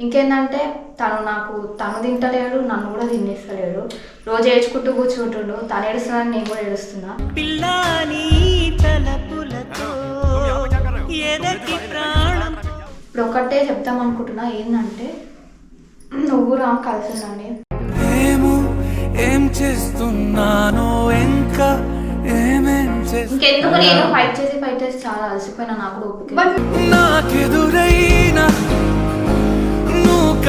ఇంకేందంటే తను నాకు తను తింటలేడు నన్ను కూడా తినేస్తలేడు. రోజు ఏడ్చుకుంటూ కూర్చుంటుండు. తను ఏడుస్తున్నాను నేను కూడా ఏడుస్తున్నా. ఇప్పుడు ఒకటే చెప్దాం అనుకుంటున్నా. ఏంటంటే నువ్వు రామ్ కలిసి ఉండండి ఏం చేస్తున్నానో ఇంకా ఇంకెందుకు నేను ఫైట్ చేసి ఫైట్ చేసి చాలా అలసిపోయినా నాకు బట్ కలిసాకే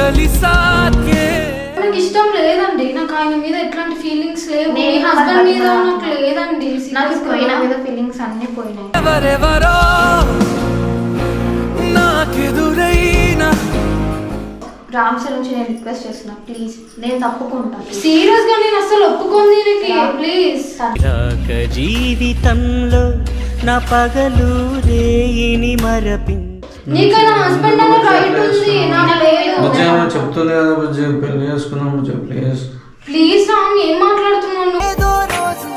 నాకు ఇష్టం లేదండి. నాకు ఆయన మీద ఎట్లాంటి ఫీలింగ్స్ లేవు. నేను మీ హస్బెండ్ మీద నాకు లేదండి. నాకు. పోయిన మీద ఫీలింగ్స్ అన్నీ పోయినాయి. ఎవరెవరో నాకెదురైనా. రామ్ సార్ నుంచి నేను రిక్వెస్ట్ చేస్తున్నా. ప్లీజ్ నేను తప్పుకుంటా. సీరియస్గా నేను అసలు ఒప్పుకోను దీనికి. ప్లీజ్ జీవితంలో నా పగలు రేయిని మరపించు. నీకైనా హస్బెండ్ అనే రైట్ ఉంది నాకు లేదు. బుజ్జి ఏమో చెప్తుంది కదా బుజ్జి పెళ్ళి చేసుకున్నాం బుజ్జి ప్లీజ్. ప్లీజ్ రామ్ ఏం మాట్లాడుతున్నావు? ఏదో రోజు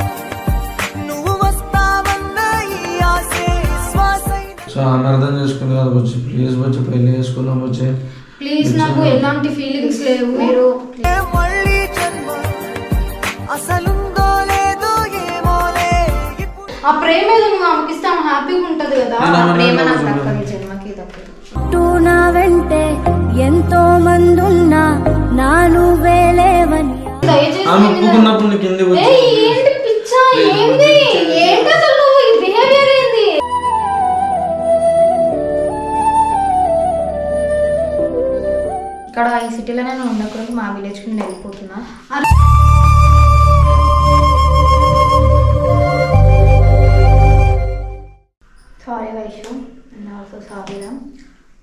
నువ్వు వస్తావన్న ఈ ఆశే శ్వాసైన సో ఆమె అర్థం చేసుకుంది కదా బుజ్జి ప్లీజ్ బుజ్జి పెళ్ళి చేసుకున్నాం బుజ్జి. ప్లీజ్ నాకు ఎలాంటి ఫీలింగ్స్ లేవు. మీరు మళ్ళీ జన్మ ఇప్పుడు ఆ ప్రేమ ఏదో నువ్వు అనిపిస్తే ఆమె హ్యాపీగా ఉంటది కదా. Sorry Vaishu and also sorry Ram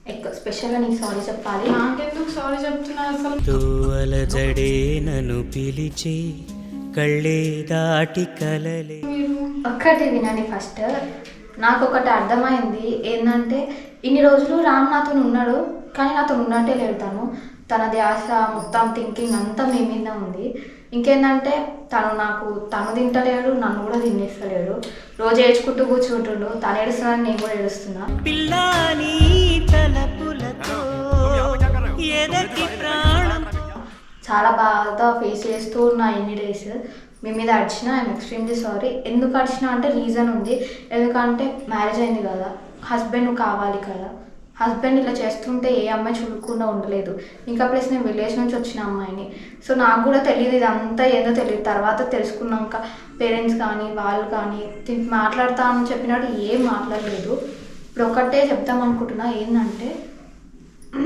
ఎక్కువ స్పెషల్గా నీకు సారీ చెప్పాలి. నాకెందుకు సారీ చెప్తున్నా అసలు? తోవల జడే నన్ను పిలిచి కళ్ళే దాటి కలలే. ఒక్కటి వినండి ఫస్ట్. నాకు ఒకటి అర్థమైంది. ఏంటంటే ఇన్ని రోజులు రామ్ నాతో ఉన్నాడు కానీ నాతో ఉన్నట్టే లేడు తను. తన ధ్యాస మొత్తం థింకింగ్ అంతా మీ మీద ఉంది. ఇంకేంటంటే తను నాకు తను తింటలేడు నన్ను కూడా తినేస్తలేడు. రోజు ఏడ్చుకుంటూ కూర్చుంటుండు. తను ఏడుస్తున్నాను నేను కూడా ఏడుస్తున్నా. చాలా బాగా ఫేస్ చేస్తూ ఉన్నా ఎన్ని డేస్ మీ మీద అడిచిన ఐఎమ్ ఎక్స్ట్రీమ్లీ సారీ ఎందుకు అడిచిన అంటే రీజన్ ఉంది. ఎందుకంటే మ్యారేజ్ అయింది కదా. హస్బెండ్ కావాలి కదా. హస్బెండ్ ఇలా చేస్తుంటే ఏ అమ్మాయి చూడకుండా ఉండలేదు. ఇంకా ప్లస్ నేను విలేజ్ నుంచి వచ్చిన అమ్మాయిని. సో నాకు కూడా తెలియదు ఇదంతా ఏదో తెలియదు తర్వాత తెలుసుకున్నాక పేరెంట్స్ కానీ వాళ్ళు కానీ తిన్- మాట్లాడతా అని చెప్పినట్టు ఏం మాట్లాడలేదు. ఇప్పుడు ఒకటే చెప్దాం అనుకుంటున్నా. ఏంటంటే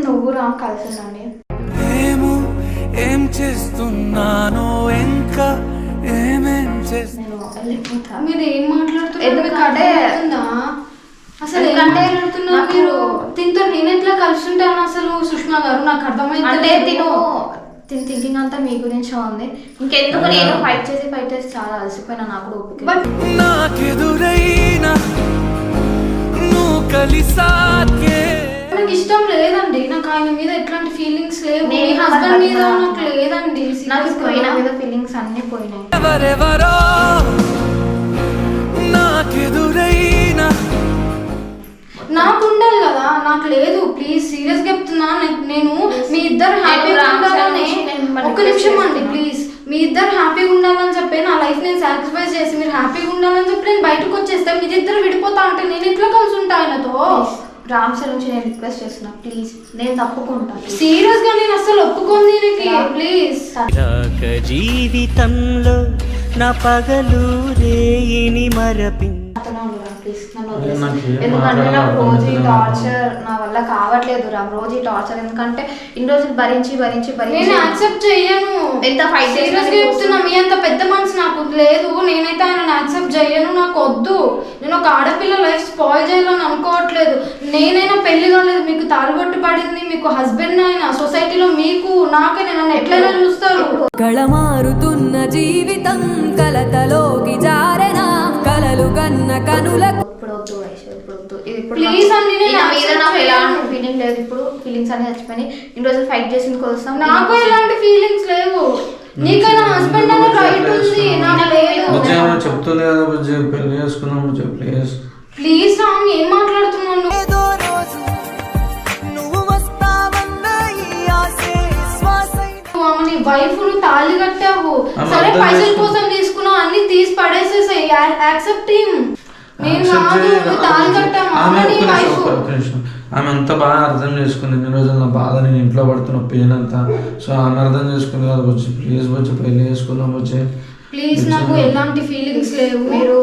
నువ్వు రామ్ కలిసి ఉండండి ఏమో ఏం చేస్తున్నానో ఇంకా ఏమేం చేస్తా నేను వెళ్ళిపోతా. మీరు ఏం మాట్లాడుతున్నారు? ఎందుకంటే- అసలు మాట్లాడుతున్నారు నాకు- మీరు? దీంతో నేను ఎట్లా కలిసి ఉంటాను అసలు సుష్మా గారు? నాకు అర్థమైంది అంటే తిను. తిని థింకింగ్ అంతా మీ గురించే ఉంది. ఇంకెందుకు నేను ఫైట్ చేసి ఫైట్ చేసి చాలా అలసిపోయినా నాకు ఓపిక బట్ నాకెదురైనా నువ్వు కలిసాకే నాకు ఇష్టం లేదండి. నాకు ఆయన మీద ఎట్లాంటి ఫీలింగ్స్ లేవు. మీ హస్బెండ్ మీద నాకు లేదండి. నాకు. పోయిన మీద ఫీలింగ్స్ అన్నీ పోయినాయి. నాకు ఉండాలి కదా నాకు లేదు. ప్లీజ్ సీరియస్గా చెప్తున్నా. నేను మీ ఇద్దరు హ్యాపీగా ఉండాలని request నిమిషం అండి. ప్లీజ్ మీ ఇద్దరు హ్యాపీగా ఉండాలని చెప్పి నా లైఫ్ నేను సాక్రిఫైస్ చేసి మీరు హ్యాపీగా ఉండాలని చెప్పి నేను బయటకు వచ్చేస్తే మీ ఇద్దరు విడిపోతా అంటే నేను ఎట్లా కలిసి ఉంటా ఆయనతో? రామ్ సార్ నుంచి నేను రిక్వెస్ట్ చేస్తున్నా. ప్లీజ్ నేను తప్పుకుంటా. సీరియస్గా నేను అసలు ఒప్పుకోను దీనికి. ప్లీజ్ జీవితంలో నా పగలు రేయిని మరపించు. నాతోనే ప్లీజ్ నన్ను వదిలేసి. ఎందుకంటే నాకు రోజు ఈ టార్చర్ నా వల్ల కావట్లేదు రామ్ రోజు ఈ టార్చర్ ఎందుకంటే ఇన్ని రోజులు భరించి భరించి నేను భరించి యాక్సెప్ట్ చెయ్యను. ఎంత fight చేసినా సీరియస్గా నీకు చెప్తున్నా మీ అంత పెద్ద మనసు నాకు లేదు. నేనైతే ఆయన యాక్సెప్ట్ చెయ్యను నాకు వద్దు. నేను ఒక ఆడపిల్ల లైఫ్ స్పాయిల్ చేయాలని అనుకోవట్లేదు. నేనైనా పెళ్ళి కాలేదు మీకు తాలుబొట్టు పడింది మీకు హస్బెండ్ అయినా సొసైటీలో మీకు నాకైనా నన్ను ఎట్లయినా చూస్తారు. కళమారుతున్న జీవితం కలతలోకి జారెనా కలలు కన్న కనులకు ఇప్పుడు వద్దు వైషు ఇప్పుడు వద్దు. ఇది ఇప్పుడు Please నాకు- అండి, నేను నా మీద నాకు. ఎలాంటి ఫీలింగ్ లేదు. ఇప్పుడు ఫీలింగ్స్ అన్ని చచ్చిపోయి ఇన్ని రోజులు ఫైట్ చేసిన కోసం నాకు ఎలాంటి ఫీలింగ్స్ లేవు. నీకైనా హస్బెండ్ అనే రైట్ ఉంది. నాకు లేదు. బుజ్జి ఏమో చెప్తుంది కదా బుజ్జి. పెళ్ళి చేసుకున్నాం బుజ్జి ప్లీజ్ ప్లీజ్ రామ్ ఏం ఈ వైఫ్ నువ్వు తాళి కట్టావు. సరే పైసల కోసం తీసుకున్నావు అన్ని తీసి పడేసేసాయి. Accept him. ఆమె అంత బాగా అర్థం చేసుకుంది. ఇన్ని రోజులు నా బాధ నేను ఇంట్లో పడుతున్న పెయిన్ అంతా. సో ఆమె అర్థం చేసుకుంది కదా వచ్చి ప్లీజ్ వచ్చి పెళ్ళి చేసుకుందాం వచ్చి. ప్లీజ్ నాకు ఎలాంటి ఫీలింగ్స్ లేవు. మీరు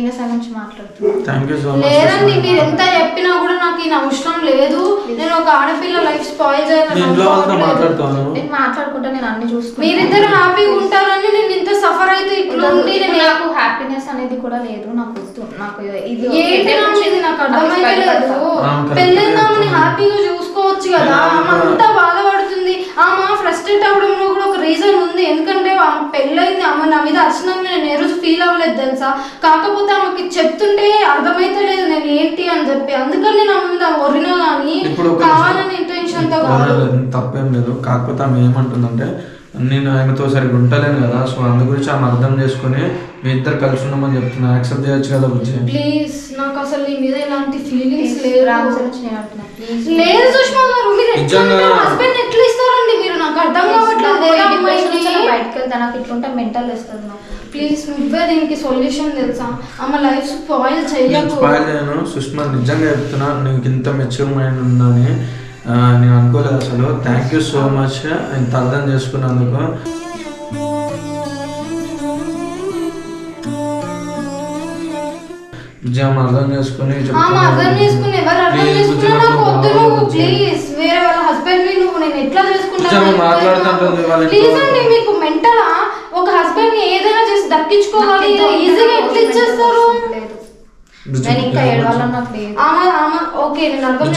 ఈయన నుంచి మాట్లాడుతున్నాను లేదండి మీరు ఎంత చెప్పినా కూడా నాకు ఈయన అవసరం లేదు. నేను ఒక ఆడపిల్ల లైఫ్ స్పాయిల్ నేను మాట్లాడుకుంటా నేను అన్ని చూసుకుంటాను మీరిద్దరు హ్యాపీగా ఉంటారని నేను ఇంత సఫర్ అయితే ఇట్లా ఉండి ఇప్పుడు నేను నాకు హ్యాపీనెస్ అనేది కూడా లేదు నాకు నాకు ఇది ఏంటి నాకు? అర్థమైతే లేదు. పెళ్ళిందామని. హ్యాపీగా చూసుకోవచ్చు కదా. అంతా ఆమె ఫ్రస్ట్రేట్ అవ్వడంలో కూడా ఒక రీజన్ ఉంది. ఎందుకంటే ఆమె పెళ్ళైంది ఆమె నా మీద అర్చనని నేను ఏ రోజు ఫీల్ అవ్వలేదు తెలుసా? కాకపోతే ఆమెకి చెప్తుంటే అర్థమైతే లేదు నేను ఏంటి? అని చెప్పి. అందుకని నేను ఆమె మీద ఒరినా కానీ కావాలని ఇంటెన్షన్తో కాదు. లేదు, తప్పేం లేదు. కాకపోతే ఆమె ఏమంటుందంటే నేను ఆమెతో సరిగ్గా ఉండలేను కదా సో అందు గురించి ఆమె అర్థం చేసుకుని మీ ఇద్దరు కలిసి ఉన్నామని చెప్తున్నా. యాక్సెప్ట్ చేయొచ్చు కదా బుజ్జి? ప్లీజ్ నాకు అసలు నీ మీద ఎలాంటి ఫీలింగ్స్ ప్లీజ్ లేదు సుష్మా గారు మీరు హస్బెండ్ ఎట్లా నాకు అర్థం కావట్లేదు బయటకు వెళ్తా నాకు ఇట్లుంటే మెంటల్ వస్తుంది ప్లీజ్ నువ్వే దీనికి సొల్యూషన్ తెలుసా? ఆమె లైఫ్ స్పాయిల్ నేను చెయ్యకు స్పాయిల్ చేయను. సుష్మా నిజంగా చెప్తున్నా నీకు ఇంత మెచ్యూర్ మైండ్ ఉందని నేను అనుకోలేదు అసలు. థ్యాంక్ యూ సో మచ్ ఇంత అర్థం చేసుకున్నందుకు. విజయం అర్థం చేసుకుని ఆమె అర్థం చేసుకుని ఎవరు అర్థం చేసుకున్నా నాకు వద్దు నువ్వు ప్లీజ్. వేరే వాళ్ళ హస్బెండ్ని నువ్వు నేను ఎట్లా ఆమె మాట్లాడుతుంటుంది ప్లీజ్ అండి మీకు మెంటలా ఒక హస్బెండ్ని ఏదైనా చేసి దక్కించుకోవాలి. ఈజీగా ఎట్లా ఇచ్చేస్తారు? నేను ఇంకా. ఏడవాలని నాకు లేదు. ఆమె ఆమె ఓకే నేను అర్థం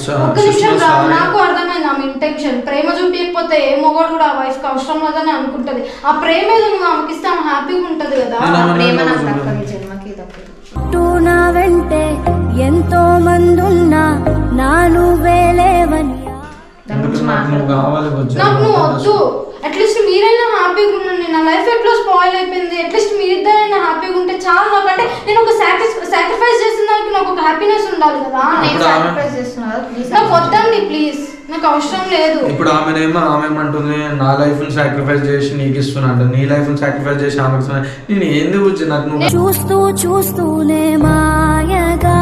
స- ఒక్క నిమిషం రా. నాకు అర్థమైంది ఆమె ఇంటెన్షన్ ప్రేమ చూపించకపోతే ఏ మొగోడు కూడా ఆ వైఫ్కి అవసరం లేదని అనుకుంటది. ఆ ప్రేమ ఏదో నువ్వు ఆమెకి ఇస్తే ఆమె హ్యాపీగా ఉంటది కదా. ప్రేమ నాకు చుట్టూ నా వెంటే ఎంతో మందున్నా నా నువ్వే దాని గురించి నాకు నువ్వు వద్దు. అట్లీస్ట్ మీరైనా హ్యాపీగా ఉండండి. నా లైఫ్ ఎట్లా స్పాయిల్ అయిపోయింది? అట్లీస్ట్ మీరిద్దరైనా హ్యాపీగా ఉంటే చాలు నాకంటే నేను ఒక సాక్రిఫైస్ చేసిన దానికి నాకు ఒక హ్యాపీనెస్ ఉండాలి కదా. నేను ఆమె- సాక్రిఫైస్ చేస్తున్నా. కదా ప్లీజ్ నాకు వద్దండి ప్లీజ్ నాకు అవసరం లేదు. ఇప్పుడు ఆమెనేమో ఆమె ఏమంటుంది నా లైఫ్ని సాక్రిఫైస్ చేసి నీకు ఇస్తున్నా అంటే నీ లైఫ్ని సాక్రిఫైస్ చేసి ఇస్తున్నా నేను ఏంది బుజ్జి? నాకు నువ్వు చూస్తూ చూస్తూనే మాయగా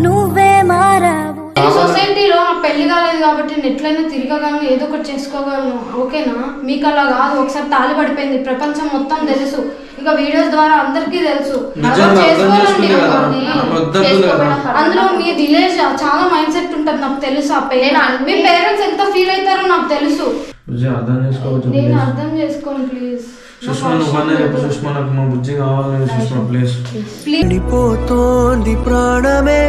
నువ్వే మారావు? ఈ సొసైటీలో పెళ్ళి కాలేదు కాబట్టి నేను ఎట్లయినా తిరగగలను ఏదో ఒకటి చేసుకోగలను. ఓకేనా? మీకు అలా కాదు. ఒకసారి తాళి పడిపోయింది. ప్రపంచం మొత్తం తెలుసు. ఇక వీడియోస్ ద్వారా అందరికీ తెలుసు. చేసుకోవాలండి. అందులో మీ విలేజ్ చాలా మైండ్ సెట్ ఉంటుంది నాకు తెలుసు ఆ అన్ని- మీ పేరెంట్స్ ఎంత ఫీల్ అవుతారో నాకు తెలుసు. అర్థం చేసుకోవచ్చు నేను అర్థం చేసుకోండి ప్లీజ్ సుష్మా నువ్వు అన్న చెప్పు. సుష్మా నాకు మా బుజ్జి కావాలి సుష్మా ప్లీజ్ ప్లీజ్ ప్రాణమే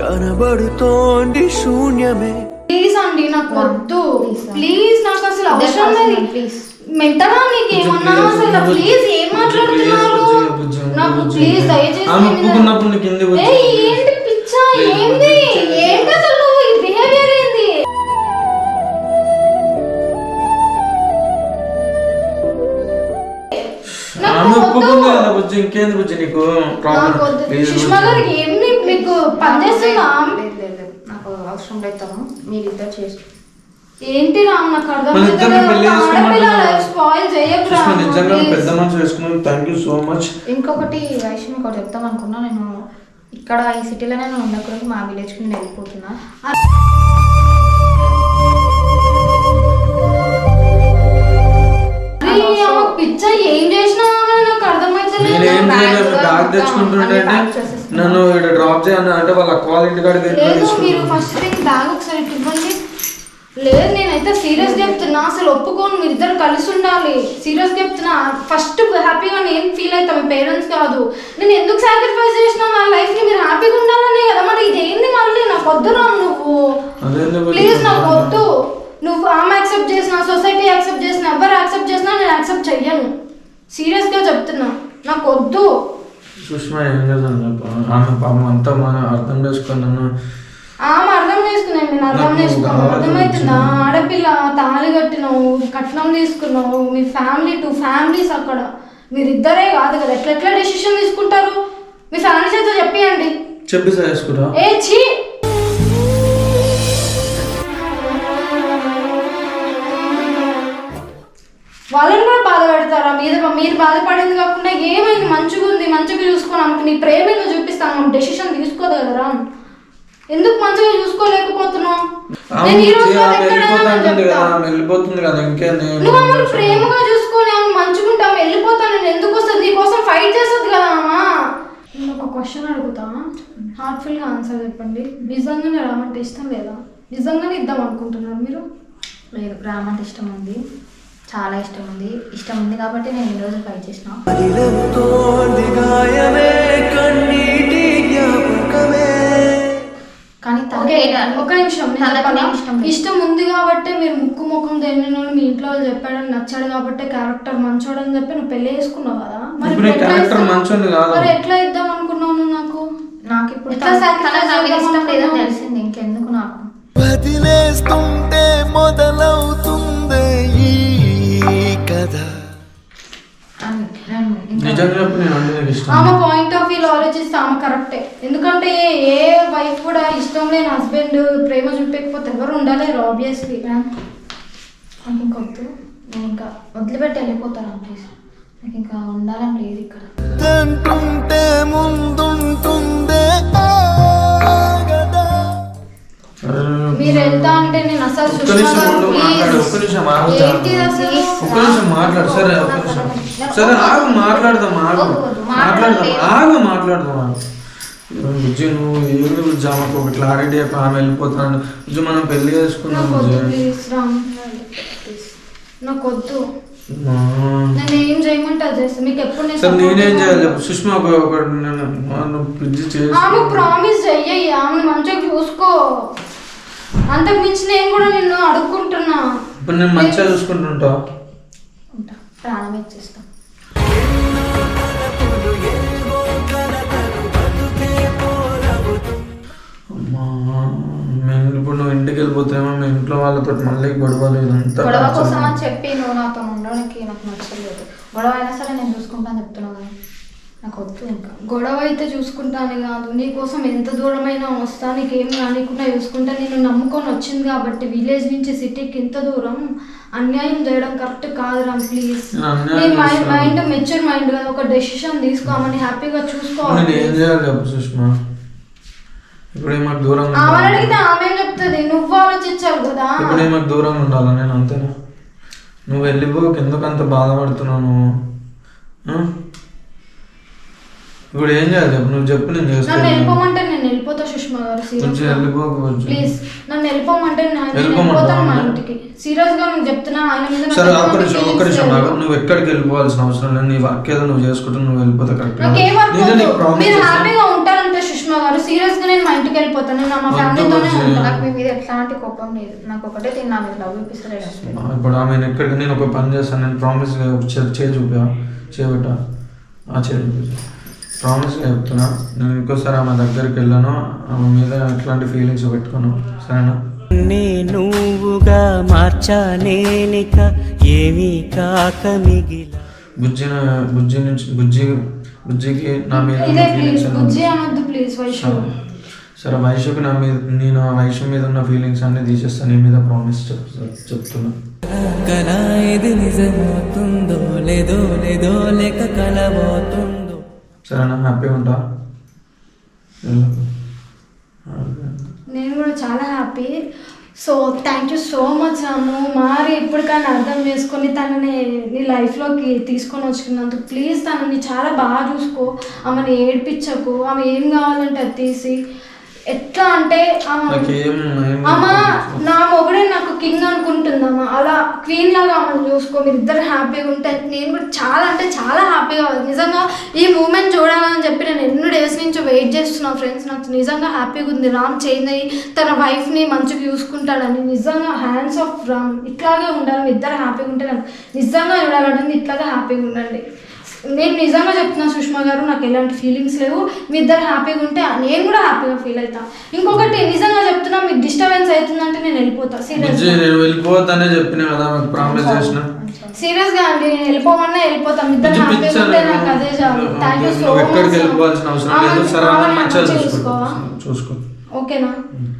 కనబడుతోంది శూన్యమే. ప్లీజ్ అండి నాకు వద్దు. Please, ప్లీజ్ నాకు అసలు అవసరం లేదు. ప్లీజ్ మెంటలా మీకు ఏమన్నా అసలు ప్లీజ్ ఏం మాట్లాడుతున్నారు? నాకు ప్లీజ్ దయచేసి ఆమె మీ మీద- ఒప్పుకున్నప్పుడు నీకు ఎందుకు ఏయ్, వచ్చింది? ఏంటి పిచ్చా Please, ఏంది please. ఏంటి అసలు నువ్వు ఈ బిహేవియర్ ఏంది నాకు ఆమె వద్దు. ఒప్పుకుంది కదా బుజ్జి ఇంకేంది బుజ్జి నీకు నాకు వద్దు. ప్లీజ్ సుష్మా గారికి ఏమి మీకు పనిచేస్తుందా లేదు లేదు లేదు. నాకు అవసరం లేదు తను మీరిద్దరు చేసి ఏంటి రామ్? నాకు అర్థం మన ఇద్దరిని పెళ్ళి చేసుకున్నాం స్పాయిల్ చేయకు సుష్మా రామ్, నిజంగా please. పెద్ద మనసు వేసుకున్నాను థ్యాంక్ యూ సో మచ్ ఇంకొకటి వైష్ణవి ఒకటి చెప్తాం అనుకున్నా. నేను ఇక్కడ ఈ సిటీలోనే నేను ఉండకూడదు. మా విలేజ్కి నేను వెళ్ళిపోతున్నా. పిచ్చ ఏం చేసినా నాకు. నన్ను ఇక్కడ డ్రాప్ చేయను అంటే వాళ్ళ క్వాలిటీ మీరు తీసుకుంటాను. ఫస్ట్ థింగ్ బ్యాగ్ ఒకసారి ఇవ్వండి. లేదు నేనైతే సీరియస్ చెప్తున్నా. అసలు ఒప్పుకోను మీరు ఇద్దరు కలిసి ఉండాలి. సీరియస్ చెప్తున్నా. ఫస్ట్ హ్యాపీగా నేను ఫీల్ అవుతా మీ పేరెంట్స్ కాదు. నేను ఎందుకు సాక్రిఫైస్ చేసినా నా లైఫ్ని మీరు హ్యాపీగా ఉండాలనే కదా. మరి ఇదేంది మళ్ళీ? నాకు వద్దు రామ్ నువ్వు. ప్లీజ్ నాకు వద్దు. నువ్వు ఆమె యాక్సెప్ట్ చేసిన సొసైటీ యాక్సెప్ట్ చేసిన ఎవరు యాక్సెప్ట్ చేసినా నేను యాక్సెప్ట్ చెయ్యను. సీరియస్గా చెప్తున్నా. నాకు వద్దు. సుష్మా ఏం ఆమె పాపం అంతా మన అర్థం చేసుకొని నన్ను ఆమె అర్థం చేసుకున్నాను నేను అర్థం చేసుకున్నాను. అర్థమవుతుందా. ఆడపిల్ల తాళి కట్టినావు కట్నం తీసుకున్నావు మీ ఫ్యామిలీ టూ ఫ్యామిలీస్ అక్కడ. మీరిద్దరే కాదు కదా ఎట్లా ఎట్లా డెసిషన్ తీసుకుంటారు? మీ ఫ్యామిలీ చేత చెప్పియండి. చెప్పేసి చేసుకుంటా ఏ చీ వాళ్ళని కూడా బాధ పెడతారా? మీద మీరు బాధపడింది కాకుండా ఏమైంది? మంచిగా ఉంది మంచిగా చూసుకొని ఆమెకు నీ ప్రేమ చూపిస్తాను. డెసిషన్ తీసుకోదు కదరా ఎందుకు మంచిగా చూసుకోలేకపోతున్నావు? నేను ఈ రోజు వరకు ఎక్కడైనా నేను వెళ్ళిపోతుంది చెప్తా. కదా వెళ్ళిపోతుంది నువ్వు ప్రేమగా చూసుకొని ఆమె మంచిగా ఉంటే ఆమె వెళ్ళిపోతాను నేను ఎందుకు వస్తుంది? నీకోసం ఫైట్ చేస్తుంది కదా అమ్మా. నేను ఒక క్వశ్చన్ అడుగుతా. హార్ట్ఫుల్గా ఆన్సర్ చెప్పండి. నిజంగానే రామంటే ఇష్టం లేదా? నిజంగానే ఇద్దాం అనుకుంటున్నారు మీరు? లేదు రామ్ అంటే ఇష్టం ఉంది. చాలా ఇష్టం ఉంది. ఇష్టం ఉంది కాబట్టి నేను ఈరోజు ఫైట్ చేసిన. కన్నీటి జ్ఞాపకమే. కానీ ఒక నిమిషం ఇష్టం ఉంది కాబట్టి మీరు ముక్కు ముఖం తెలియని మీ ఇంట్లో వాళ్ళు చెప్పాడని నచ్చాడు కాబట్టి క్యారెక్టర్ మంచోడని చెప్పి నువ్వు పెళ్ళి చేసుకున్నావు కదా? మరి ఎట్లా కాదు. ఇద్దాం అనుకున్నావు నువ్వు నాకు? నాకు ఇప్పుడు? తెలిసింది ఇంకెందుకు నాకు? వదిలేస్తుంటే మొదలవుతుంది ఈ కథ. ఆమె పాయింట్ ఆఫ్ వ్యూలో ఆలోచిస్తే ఆమె కరెక్టే ఎందుకంటే ఏ వైఫ్ కూడా ఇష్టం లేని హస్బెండ్ ప్రేమ చూపించకపోతే ఎవరు ఉండలేరు ఆబ్వియస్లీ నాకు ఇంకా వద్దు నేను ఇంకా వదిలిపెట్టి వెళ్ళిపోతాను ప్లీజ్ నాకు ఇంకా ఉండాలని లేదు ఇక్కడ. తంటుంటే ముందుంటుందే మీరు వెళ్తా అంటే నేను అసలు ఒక్క నిమిషం ఉండు, మాట్లాడు ఒక్క. నిమిషం ఒక్క నిమిషం మాట్లాడు సరే ఒక్క నిమిషం. సరే ఆగు మాట్లాడదాం ఆగు. వద్దు, వద్దు, మాట్లాడదాం మాట్లాడలేదు. ఆగు మాట్లాడదాం ఆగు. బుజ్జి నువ్వు ఏమి బుజ్జి ఆమెకు ఒక క్లారిటీ ఆమె వెళ్ళిపోతున్నాను. బుజ్జి మనం పెళ్ళి చేసుకున్నాం బుజ్జి నాకు వద్దు. నేను చేయమంటే మీకు ఎప్పుడు చేయాలి? సుష్మా ఒక ఒక నేను ప్రామిస్ చెయ్యి ఆమెను మంచిగా చూసుకో. అంతకు మించి నేను కూడా నిన్ను అడుక్కుంటున్నా. ఇప్పుడు నేను మంచిగా చూసుకుంటుంటా. ఉంటా ప్రాణం ఇచ్చేస్తాను అమ్మా మేము ఇప్పుడు నువ్వు ఇంటికి వెళ్ళిపోతేమో మీ ఇంట్లో వాళ్ళతో మళ్ళీ గొడవలు ఇదంతా గొడవ. కోసం అని చెప్పి నువ్వు నాతో ఉండడానికి నాకు నచ్చలేదు. గొడవ అయినా సరే నేను నాకు వద్దు ఇంకా గొడవ అయితే చూసుకుంటానే కాదు. నీకోసం ఎంత దూరమైనా వస్తా నీకేం రానికుండా చూసుకుంటా నేను నమ్ముకొని వచ్చింది కాబట్టి విలేజ్ నుంచి సిటీకి ఇంత దూరం అన్యాయం చేయడం కరెక్ట్ కాదు రామ్ ప్లీజ్. నీ మైండ్. మైండ్ మెచ్యూర్ మైండ్ కదా. ఒక డెసిషన్ తీసుకోమని హ్యాపీగా చూసుకోవాలి. ఏం చేయాలి సుష్మా? ఇప్పుడు? అడిగితే ఆమె ఏం చెప్తుంది? నువ్వు ఆలోచించాలి కదా. ఇప్పుడు దూరంగా ఉండాలా నేను అంతేనా? నువ్వు వెళ్ళిపోక ఎందుకు అంత ఆ? ఇప్పుడు ఏం చేయాలి? చెప్పు నువ్వు చెప్పు నేను నన్ను చేస్తాను వెళ్ళిపోమంటే నేను వెళ్ళిపోతా సుష్మా గారు కొంచెం సీరియస్ వెళ్ళిపోకపోవచ్చు ప్లీజ్ నన్ను వెళ్ళిపోమంటే నేను నేను వెళ్ళిపోమంటావా? వెళ్ళిపోతాను మా ఇంటికి. సీరియస్గా నేను చెప్తున్నా ఆయన మీద నాకు సరే ఒక్క ఎటువంటి నిమిషం ఒక్క feelings నిమిషం లేవు. ఆగు. నువ్వు ఎక్కడికి వెళ్ళిపోవాల్సిన అవసరం లేదు. నీ వర్క్ ఏదో నువ్వు చేసుకుంటూ నువ్వు వెళ్ళిపోతే కరెక్ట్ నాకు ఏ వర్క్ నేను వద్దు. నీకు ప్రామిస్ మీరు హ్యాపీగా ఉంటారంటే సుష్మా గారు సీరియస్గా నేను మా ఇంటికి వెళ్ళిపోతాను. నేను మా వద్దు ఫ్యామిలీతోనే. ఉంటాను నాకు మీ మీద ఎట్లాంటి కోపం లేదు. నాకు ఒకటే తిని నా మీద లవ్ చూపిస్తలేదు అసలు ఇప్పుడు ఆమె ఎక్కడికి నేను ఒక పని చేస్తాను. నేను ప్రామిస్ చేయి చూపా చేయబెట్ట ఆ చేయి చూపించా ప్రామిస్గా చెప్తున్నా. నేను ఇంకోసారి ఆమె దగ్గరికి వెళ్ళాను. ఆమె మీద ఎట్లాంటి ఫీలింగ్స్ పెట్టుకోను. సరేనా? నే నువ్వుగా మార్చానేనిక ఏమీ కాక మిగిలా. బుజ్జి బుజ్జి నుంచి బుజ్జి బుజ్జికి నా మీద ఇదే ప్లీజ్ ఫీలింగ్స్ సరే. వైశ్యకి నా మీద నేను ఆ వైశ్య మీద ఉన్న ఫీలింగ్స్ అన్ని తీసేస్తాను నీ మీద ప్రామిస్ చెప్తున్నా. ఇది నిజమవుతుందో లేదో లేదో లేక కలబోతుందో సరేనా? హ్యాపీగా ఉంటా? నేను కూడా చాలా happy. So thank you so much ఆను మరి ఇప్పుడు ఇప్పటికైనా అర్థం చేసుకొని తనని నీ లైఫ్లోకి తీసుకొని వచ్చినందుకు ప్లీజ్ తనని చాలా బాగా చూసుకో. ఆమెని ఏడిపించకు. ఆమె ఏం కావాలంటే అది తీసి. ఎట్లా అంటే అమ్మ నా మొగుడే నాకు కింగ్ అనుకుంటుందమ్మా. అలా క్వీన్ లాగా ఆమెను చూసుకో మీరు ఇద్దరు హ్యాపీగా ఉంటే నేను కూడా చాలా అంటే చాలా హ్యాపీగా నిజంగా ఈ మూమెంట్ చూడాలని చెప్పి నేను ఎన్నో డేస్ నుంచి వెయిట్ చేస్తున్నాను ఫ్రెండ్స్. నాకు నిజంగా హ్యాపీగా ఉంది. రామ్ చేంజ్ అయ్యి తన వైఫ్ని మంచిగా చూసుకుంటాడని నిజంగా హ్యాండ్స్ ఆఫ్ రామ్. ఇట్లాగే ఉండాలి మీ ఇద్దరు హ్యాపీగా ఉంటే నాకు నిజంగా చూడాలంటే ఇట్లాగే హ్యాపీగా ఉండండి. నేను నిజంగా చెప్తున్నా సుష్మా గారు నాకు ఎలాంటి ఫీలింగ్స్ లేవు. మీ ఇద్దరు హ్యాపీగా ఉంటే నేను కూడా హ్యాపీగా ఫీల్ అవుతా. ఇంకొకటి నిజంగా చెప్తున్నా మీకు డిస్టర్బెన్స్ అవుతుందంటే నేను వెళ్ళిపోతా. సీరియస్ బుజ్జి నేను వెళ్ళిపోతానే చెప్పిన కదా మీకు ప్రామిస్ చేసిన. I'm sorry. సీరియస్గా అండి నేను వెళ్ళిపోమన్నా వెళ్ళిపోతాం. ఇద్దరు హ్యాపీగా ఉంటే. నాకు అదే చాలు థ్యాంక్ యూ సో మచ్ ఎక్కడికి వెళ్ళిపోవాల్సిన అవసరం లేదు. సరే అన్న మంచిగా చూసుకో. చూసుకో. ఓకేనా?